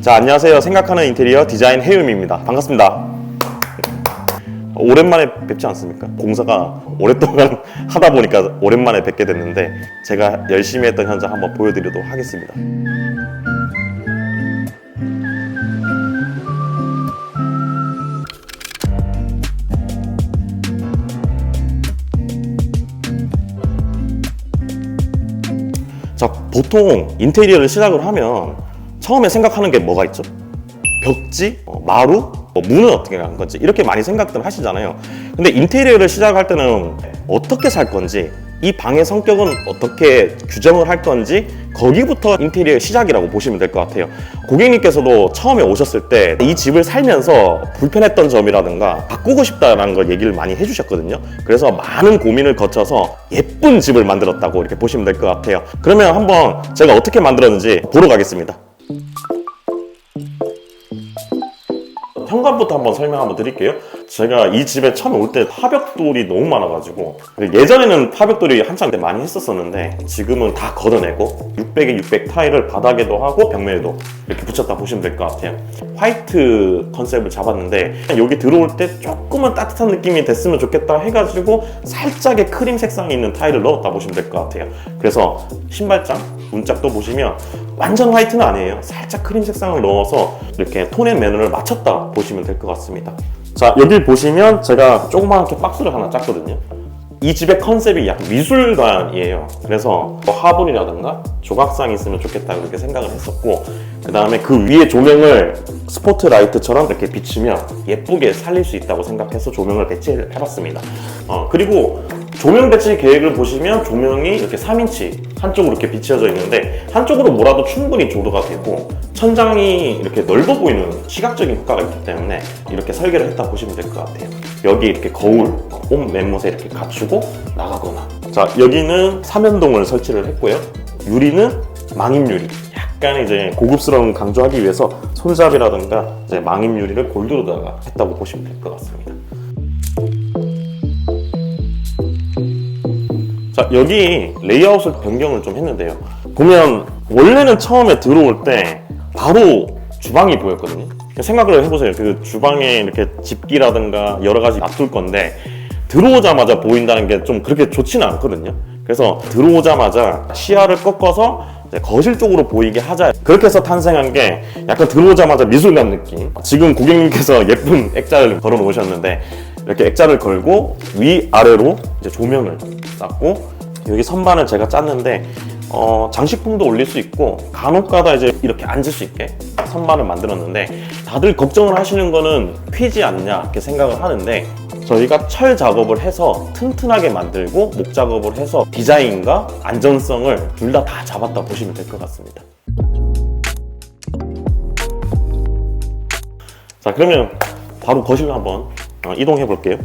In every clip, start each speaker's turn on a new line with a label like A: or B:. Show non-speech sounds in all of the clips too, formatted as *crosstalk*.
A: 자, 안녕하세요. 생각하는 인테리어 디자인 해음입니다. 반갑습니다. 오랜만에 뵙지 않습니까? 공사가 오랫동안 *laughs* 하다 보니까 오랜만에 뵙게 됐는데 제가 열심히 했던 현장 한번 보여드리도록 하겠습니다. 자, 보통 인테리어를 시작을 하면 처음에 생각하는 게 뭐가 있죠? 벽지, 어, 마루, 뭐 문은 어떻게 간 건지 이렇게 많이 생각들 하시잖아요. 근데 인테리어를 시작할 때는 어떻게 살 건지 이 방의 성격은 어떻게 규정을 할 건지 거기부터 인테리어 시작이라고 보시면 될 것 같아요. 고객님께서도 처음에 오셨을 때 이 집을 살면서 불편했던 점이라든가 바꾸고 싶다라는 걸 얘기를 많이 해주셨거든요. 그래서 많은 고민을 거쳐서 예쁜 집을 만들었다고 이렇게 보시면 될 것 같아요. 그러면 한번 제가 어떻게 만들었는지 보러 가겠습니다. 현관부터 한번 설명 한번 드릴게요. 제가 이 집에 처음 올 때 파벽돌이 너무 많아가지고 예전에는 파벽돌이 한창 때 많이 했었었는데 지금은 다 걷어내고 600에 600 타일을 바닥에도 하고 벽면에도 이렇게 붙였다 보시면 될 것 같아요. 화이트 컨셉을 잡았는데 여기 들어올 때 조금은 따뜻한 느낌이 됐으면 좋겠다 해가지고 살짝의 크림 색상이 있는 타일을 넣었다 보시면 될 것 같아요. 그래서 신발장, 문짝도 보시면 완전 화이트는 아니에요. 살짝 크림 색상을 넣어서 이렇게 톤의 매너를 맞췄다 보시면 될 것 같습니다. 자, 여기 보시면 제가 조그맣게 박스를 하나 짰거든요. 이 집의 컨셉이 약간 미술관이에요. 그래서 뭐 화분이라든가 조각상이 있으면 좋겠다 이렇게 생각을 했었고 그 다음에 그 위에 조명을 스포트라이트처럼 이렇게 비추면 예쁘게 살릴 수 있다고 생각해서 조명을 배치를 해봤습니다. 어, 그리고 조명 배치 계획을 보시면 조명이 이렇게 3인치 한쪽으로 이렇게 비치어져 있는데 한쪽으로 몰아도 충분히 조도가 되고 천장이 이렇게 넓어 보이는 시각적인 효과가 있기 때문에 이렇게 설계를 했다 보시면 될 것 같아요. 여기 이렇게 거울, 홈 맨못에 이렇게 갖추고 나가거나 자 여기는 삼연동을 설치를 했고요. 유리는 망임 유리. 약간 이제 고급스러움 강조하기 위해서 손잡이라든가 이제 망임 유리를 골드로다가 했다고 보시면 될 것 같습니다. 자 여기 레이아웃을 변경을 좀 했는데요. 보면 원래는 처음에 들어올 때 바로 주방이 보였거든요. 생각을 해보세요. 그 주방에 이렇게 집기라든가 여러 가지 놔둘 건데 들어오자마자 보인다는 게 좀 그렇게 좋지는 않거든요. 그래서 들어오자마자 시야를 꺾어서 거실 쪽으로 보이게 하자. 그렇게 해서 탄생한 게 약간 들어오자마자 미술관 느낌. 지금 고객님께서 *laughs* 예쁜 액자를 걸어 놓으셨는데 이렇게 액자를 걸고 위아래로 이제 조명을 쌌고 여기 선반을 제가 짰는데 어, 장식품도 올릴 수 있고 간혹가다 이제 이렇게 앉을 수 있게 선반을 만들었는데 다들 걱정을 하시는 거는 휘지 않냐 이렇게 생각을 하는데 저희가 철 작업을 해서 튼튼하게 만들고 목 작업을 해서 디자인과 안전성을 둘 다 다 잡았다 보시면 될 것 같습니다. 자 그러면 바로 거실로 한번 어, 이동해 볼게요.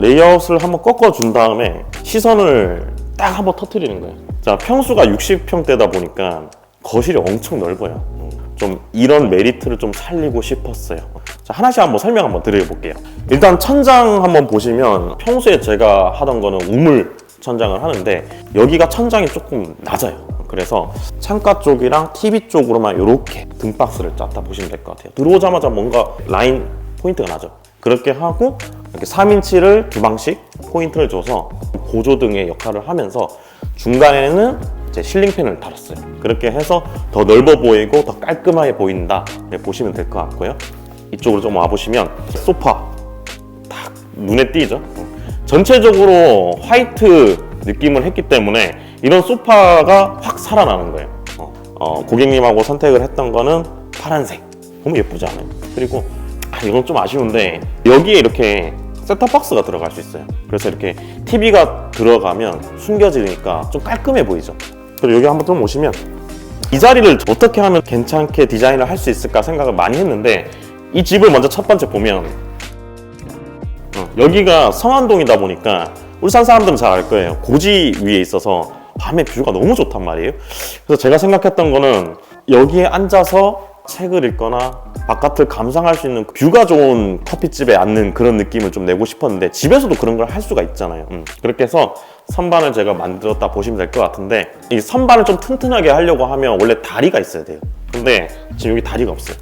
A: 레이아웃을 한번 꺾어 준 다음에 시선을 딱 한번 터트리는 거예요. 자 평수가 60평대다 보니까 거실이 엄청 넓어요. 음, 좀 이런 메리트를 좀 살리고 싶었어요. 자 하나씩 한번 설명 한번 드려볼게요. 일단 천장 한번 보시면 평소에 제가 하던 거는 우물 천장을 하는데 여기가 천장이 조금 낮아요. 그래서 창가 쪽이랑 TV 쪽으로만 이렇게 등박스를 짰다 보시면 될 것 같아요. 들어오자마자 뭔가 라인 포인트가 나죠. 그렇게 하고 이렇게 3인치를 두 방씩 포인트를 줘서 보조 등의 역할을 하면서 중간에는 이제 실링팬을 달았어요. 그렇게 해서 더 넓어 보이고 더 깔끔하게 보인다. 보시면 될 것 같고요. 이쪽으로 좀 와보시면 소파 딱 눈에 띄죠. 전체적으로 화이트 느낌을 했기 때문에 이런 소파가 확 살아나는 거예요. 어, 어, 고객님하고 선택을 했던 거는 파란색. 너무 예쁘지 않아요? 그리고 아, 이건 좀 아쉬운데 여기에 이렇게 셋탑박스가 들어갈 수 있어요. 그래서 이렇게 TV가 들어가면 숨겨지니까 좀 깔끔해 보이죠. 그리고 여기 한번 좀 오시면 이 자리를 어떻게 하면 괜찮게 디자인을 할 수 있을까 생각을 많이 했는데 이 집을 먼저 첫 번째 보면 어, 여기가 성안동이다 보니까 울산 사람들은 잘 알 거예요. 고지 위에 있어서 밤에 뷰가 너무 좋단 말이에요. 그래서 제가 생각했던 거는 여기에 앉아서 책을 읽거나 바깥을 감상할 수 있는 뷰가 좋은 커피집에 앉는 그런 느낌을 좀 내고 싶었는데 집에서도 그런 걸 할 수가 있잖아요. 음, 그렇게 해서 선반을 제가 만들었다 보시면 될 것 같은데 이 선반을 좀 튼튼하게 하려고 하면 원래 다리가 있어야 돼요. 근데 지금 여기 다리가 없어요.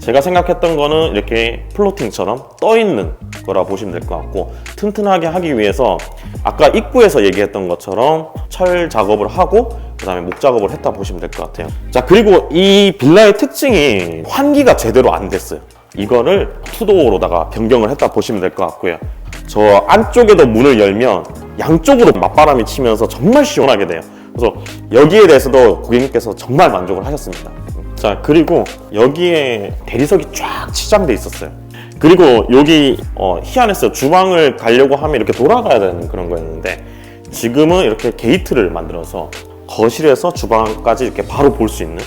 A: 제가 생각했던 거는 이렇게 플로팅처럼 떠 있는 거라 보시면 될 것 같고 튼튼하게 하기 위해서 아까 입구에서 얘기했던 것처럼 철 작업을 하고 그 다음에 목 작업을 했다 보시면 될 것 같아요. 자 그리고 이 빌라의 특징이 환기가 제대로 안 됐어요. 이거를 투도어로다가 변경을 했다 보시면 될 것 같고요. 저 안쪽에도 문을 열면 양쪽으로 맞바람이 치면서 정말 시원하게 돼요. 그래서 여기에 대해서도 고객님께서 정말 만족을 하셨습니다. 자 그리고 여기에 대리석이 쫙 치장돼 있었어요. 그리고 여기 어, 희한했어요. 주방을 가려고 하면 이렇게 돌아가야 되는 그런 거였는데 지금은 이렇게 게이트를 만들어서 거실에서 주방까지 이렇게 바로 볼 수 있는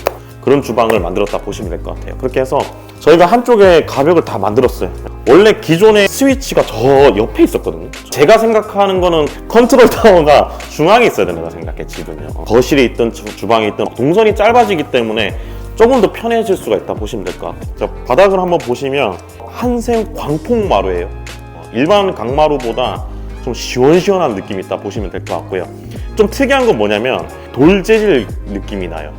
A: 그런 주방을 만들었다 보시면 될 것 같아요. 그렇게 해서 저희가 한쪽에 가벽을 다 만들었어요. 원래 기존의 스위치가 저 옆에 있었거든요. 제가 생각하는 거는 컨트롤 타워가 중앙에 있어야 된다고 생각해, 지금요. 거실에 주- 주방에 있든 동선이 짧아지기 때문에 조금 더 편해질 수가 있다 보시면 될 것 같아요. 자, 바닥을 한번 보시면 한생 광폭 마루예요. 어, 일반 강마루보다 좀 시원시원한 느낌이 있다 보시면 될 것 같고요. 좀 특이한 건 뭐냐면 돌 재질 느낌이 나요.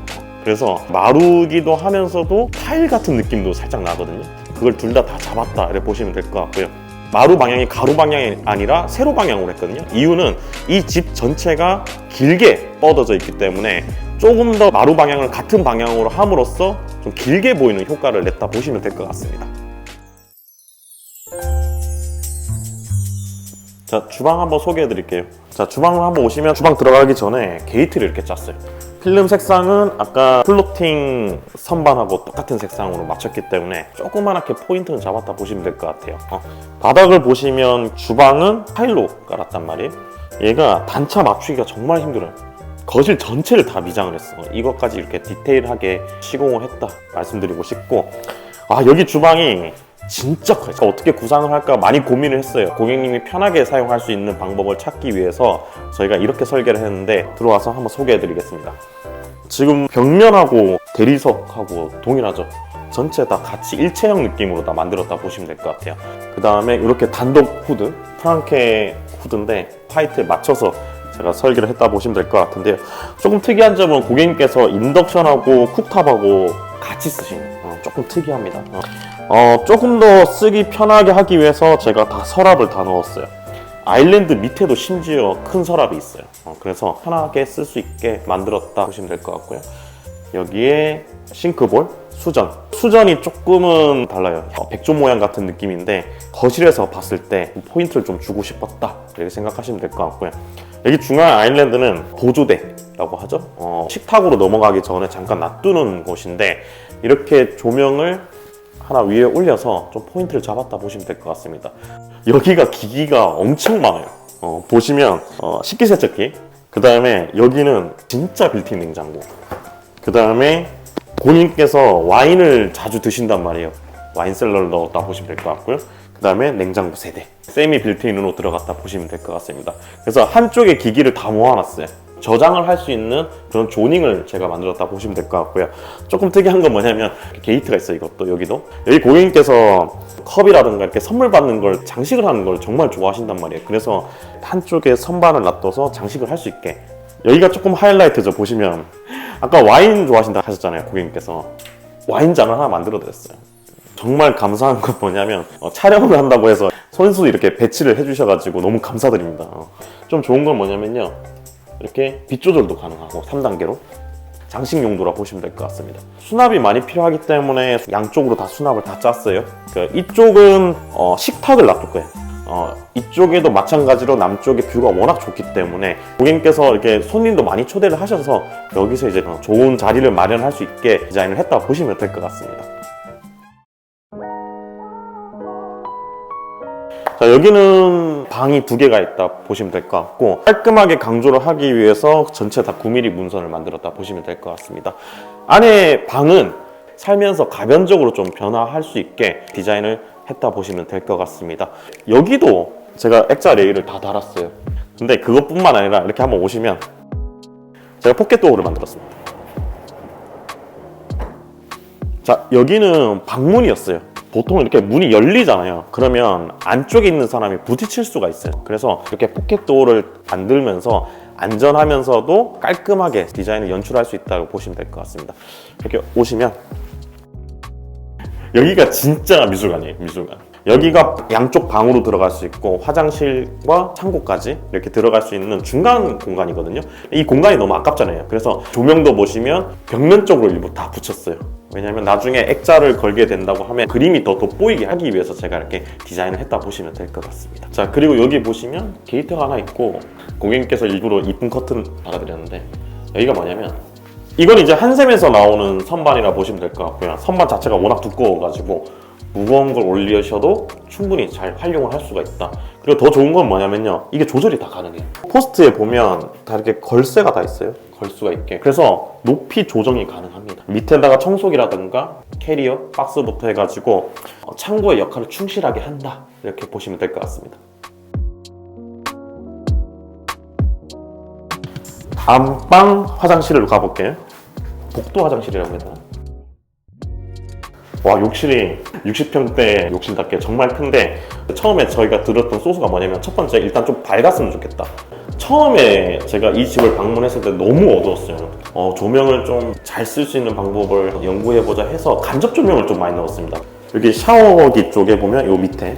A: 그래서 마루기도 하면서도 타일 같은 느낌도 살짝 나거든요. 그걸 둘 다 다 잡았다 이렇게 보시면 될 것 같고요. 마루 방향이 가로 방향이 아니라 세로 방향으로 했거든요. 이유는 이 집 전체가 길게 뻗어져 있기 때문에 조금 더 마루 방향을 같은 방향으로 함으로써 좀 길게 보이는 효과를 냈다 보시면 될 것 같습니다. 자 주방 한번 소개해 드릴게요. 자 주방을 한번 오시면 주방 들어가기 전에 게이트를 이렇게 짰어요. 필름 색상은 아까 플로팅 선반하고 똑같은 색상으로 맞췄기 때문에 조그만하게 포인트는 잡았다 보시면 될 것 같아요. 어, 바닥을 보시면 주방은 타일로 깔았단 말이에요. 얘가 단차 맞추기가 정말 힘들어요 거실 전체를 다 미장을 했어 이것까지 이렇게 디테일하게 시공을 했다 말씀드리고 싶고 아 여기 주방이 진짜 커요. 제가 어떻게 구상을 할까 많이 고민을 했어요. 고객님이 편하게 사용할 수 있는 방법을 찾기 위해서 저희가 이렇게 설계를 했는데 들어와서 한번 소개해 드리겠습니다. 지금 벽면하고 대리석하고 동일하죠. 전체 다 같이 일체형 느낌으로 다 만들었다 보시면 될 것 같아요. 그 다음에 이렇게 단독 후드, 프랑케 후드인데 화이트에 맞춰서 제가 설계를 했다 보시면 될 것 같은데요. 조금 특이한 점은 고객님께서 인덕션하고 쿡탑하고 같이 쓰신 어, 조금 특이합니다. 어. 어, 조금 더 쓰기 편하게 하기 위해서 제가 다 서랍을 다 넣었어요. 아일랜드 밑에도 심지어 큰 서랍이 있어요. 어, 그래서 편하게 쓸 수 있게 만들었다 보시면 될 것 같고요. 여기에 싱크볼, 수전. 수전이 조금은 달라요. 어, 백조 모양 같은 느낌인데 거실에서 봤을 때 포인트를 좀 주고 싶었다. 이렇게 생각하시면 될 것 같고요. 여기 중앙 아일랜드는 보조대라고 하죠. 어, 식탁으로 넘어가기 전에 잠깐 놔두는 곳인데 이렇게 조명을 하나 위에 올려서 좀 포인트를 잡았다 보시면 될 것 같습니다. 여기가 기기가 엄청 많아요. 어, 보시면 어, 식기세척기, 그 다음에 여기는 진짜 빌트인 냉장고, 그 다음에 본인께서 와인을 자주 드신단 말이에요. 와인 셀러를 넣었다 보시면 될 것 같고요. 그 다음에 냉장고 세대, 세미 빌트인으로 들어갔다 보시면 될 것 같습니다. 그래서 한쪽에 기기를 다 모아놨어요. 저장을 할 수 있는 그런 조닝을 제가 만들었다 보시면 될 것 같고요. 조금 특이한 건 뭐냐면 게이트가 있어요. 이것도 여기도 여기 고객님께서 컵이라든가 이렇게 선물 받는 걸 장식을 하는 걸 정말 좋아하신단 말이에요. 그래서 한쪽에 선반을 놔둬서 장식을 할 수 있게 여기가 조금 하이라이트죠. 보시면 아까 와인 좋아하신다 하셨잖아요. 고객님께서 와인 잔을 하나 만들어 드렸어요. 정말 감사한 건 뭐냐면 어, 촬영을 한다고 해서 손수 이렇게 배치를 해주셔가지고 너무 감사드립니다. 어. 좀 좋은 건 뭐냐면요. 이렇게 빛 조절도 가능하고 3단계로 장식 용도라 보시면 될 것 같습니다. 수납이 많이 필요하기 때문에 양쪽으로 다 수납을 다 짰어요. 그 이쪽은 어, 식탁을 놔둘 거예요. 어, 이쪽에도 마찬가지로 남쪽의 뷰가 워낙 좋기 때문에 고객님께서 이렇게 손님도 많이 초대를 하셔서 여기서 이제 어, 좋은 자리를 마련할 수 있게 디자인을 했다 보시면 될 것 같습니다. 자, 여기는 방이 두 개가 있다 보시면 될 것 같고 깔끔하게 강조를 하기 위해서 전체 다 9mm 문선을 만들었다 보시면 될 것 같습니다. 안에 방은 살면서 가변적으로 좀 변화할 수 있게 디자인을 했다 보시면 될 것 같습니다. 여기도 제가 액자 레일을 다 달았어요. 근데 그것뿐만 아니라 이렇게 한번 오시면 제가 포켓 도어를 만들었습니다. 자, 여기는 방문이었어요. 보통 이렇게 문이 열리잖아요. 그러면 안쪽에 있는 사람이 부딪힐 수가 있어요. 그래서 이렇게 포켓 도어를 만들면서 안전하면서도 깔끔하게 디자인을 연출할 수 있다고 보시면 될 것 같습니다. 이렇게 오시면 여기가 진짜 미술관이에요, 미술관. 여기가 양쪽 방으로 들어갈 수 있고 화장실과 창고까지 이렇게 들어갈 수 있는 중간 공간이거든요. 이 공간이 너무 아깝잖아요. 그래서 조명도 보시면 벽면 쪽으로 일부 다 붙였어요. 왜냐하면 나중에 액자를 걸게 된다고 하면 그림이 더 돋보이게 하기 위해서 제가 이렇게 디자인을 했다 보시면 될 것 같습니다. 자 그리고 여기 보시면 게이트가 하나 있고 고객님께서 일부러 이쁜 커튼 박아드렸는데 여기가 뭐냐면 이건 이제 한샘에서 나오는 선반이라 보시면 될 것 같고요. 선반 자체가 워낙 두꺼워가지고 무거운 걸 올리셔도 충분히 잘 활용을 할 수가 있다. 그리고 더 좋은 건 뭐냐면요. 이게 조절이 다 가능해요. 포스트에 보면 다 이렇게 걸쇠가 다 있어요. 걸 수가 있게. 그래서 높이 조정이 가능합니다. 밑에다가 청소기라든가 캐리어, 박스부터 해가지고 어, 창고의 역할을 충실하게 한다. 이렇게 보시면 될 것 같습니다. 다음 방 화장실로 가볼게요. 복도 화장실이라고 되나? 와 욕실이 60평대 욕실답게 정말 큰데 처음에 저희가 들었던 소스가 뭐냐면 첫 번째 일단 좀 밝았으면 좋겠다. 처음에 제가 이 집을 방문했을 때 너무 어두웠어요. 어, 조명을 좀 잘 쓸 수 있는 방법을 연구해보자 해서 간접 조명을 좀 많이 넣었습니다. 여기 샤워기 쪽에 보면 요 밑에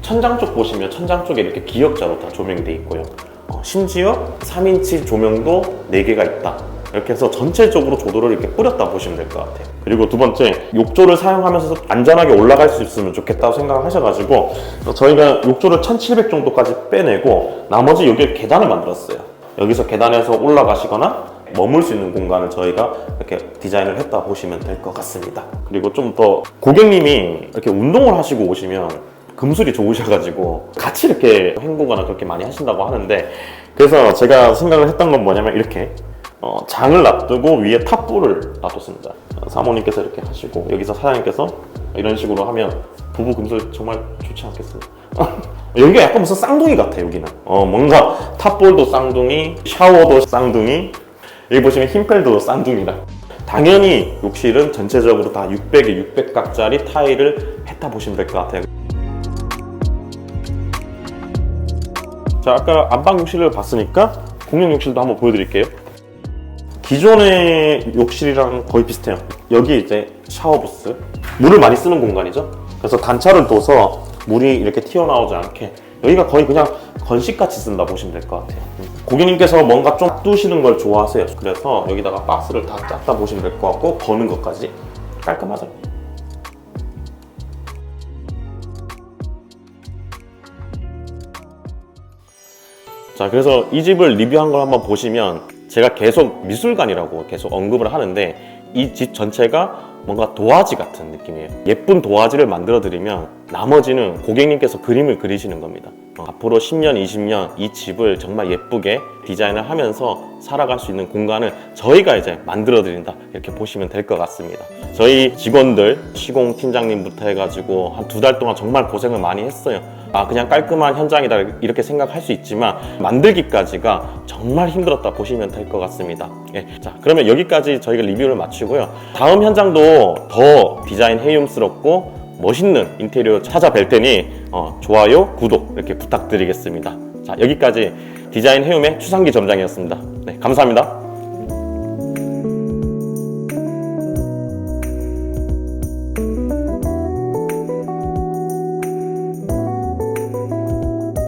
A: 천장 쪽 보시면 천장 쪽에 이렇게 기역자로 다 조명이 돼 있고요. 어, 심지어 3인치 조명도 4개가 있다 이렇게 해서 전체적으로 조도를 이렇게 뿌렸다 보시면 될 것 같아요. 그리고 두 번째, 욕조를 사용하면서 안전하게 올라갈 수 있으면 좋겠다고 생각을 하셔가지고 저희가 욕조를 1700 정도까지 빼내고 나머지 여기에 계단을 만들었어요. 여기서 계단에서 올라가시거나 머물 수 있는 공간을 저희가 이렇게 디자인을 했다 보시면 될 것 같습니다. 그리고 좀 더 고객님이 이렇게 운동을 하시고 오시면 금술이 좋으셔가지고 같이 이렇게 헹구거나 그렇게 많이 하신다고 하는데 그래서 제가 생각을 했던 건 뭐냐면 이렇게 어, 장을 놔두고 위에 탑볼을 놔뒀습니다. 어, 사모님께서 이렇게 하시고 여기서 사장님께서 이런 식으로 하면 부부 금술 정말 좋지 않겠습니까? *laughs* 여기가 약간 무슨 쌍둥이 같아 여기는. 어 뭔가 탑볼도 쌍둥이, 샤워도 쌍둥이. 여기 보시면 흰펠도 쌍둥이라. 당연히 욕실은 전체적으로 다 600에 600각짜리 타일을 했다 보시면 될 것 같아요. 자 아까 안방 욕실을 봤으니까 공용 욕실도 한번 보여드릴게요. 기존의 욕실이랑 거의 비슷해요. 여기 이제 샤워부스. 물을 많이 쓰는 공간이죠. 그래서 단차를 둬서 물이 이렇게 튀어나오지 않게 여기가 거의 그냥 건식같이 쓴다 보시면 될 것 같아요. 고객님께서 뭔가 좀 두시는 걸 좋아하세요. 그래서 여기다가 박스를 다 짰다 보시면 될 것 같고 버는 것까지 깔끔하죠. 자, 그래서 이 집을 리뷰한 걸 한번 보시면 제가 계속 미술관이라고 계속 언급을 하는데 이 집 전체가 뭔가 도화지 같은 느낌이에요. 예쁜 도화지를 만들어 드리면 나머지는 고객님께서 그림을 그리시는 겁니다. 어, 앞으로 10년, 20년 이 집을 정말 예쁘게 디자인을 하면서 살아갈 수 있는 공간을 저희가 이제 만들어 드린다. 이렇게 보시면 될 것 같습니다. 저희 직원들, 시공 팀장님부터 해가지고 한 두 달 동안 정말 고생을 많이 했어요. 아, 그냥 깔끔한 현장이다. 이렇게 생각할 수 있지만 만들기까지가 정말 힘들었다 보시면 될 것 같습니다. 예. 자, 그러면 여기까지 저희가 리뷰를 마치고요. 다음 현장도 더 디자인 해움스럽고 멋있는 인테리어 찾아뵐 테니 어, 좋아요, 구독 이렇게 부탁드리겠습니다. 자, 여기까지 디자인 해움의 추상기 점장이었습니다. 네, 감사합니다.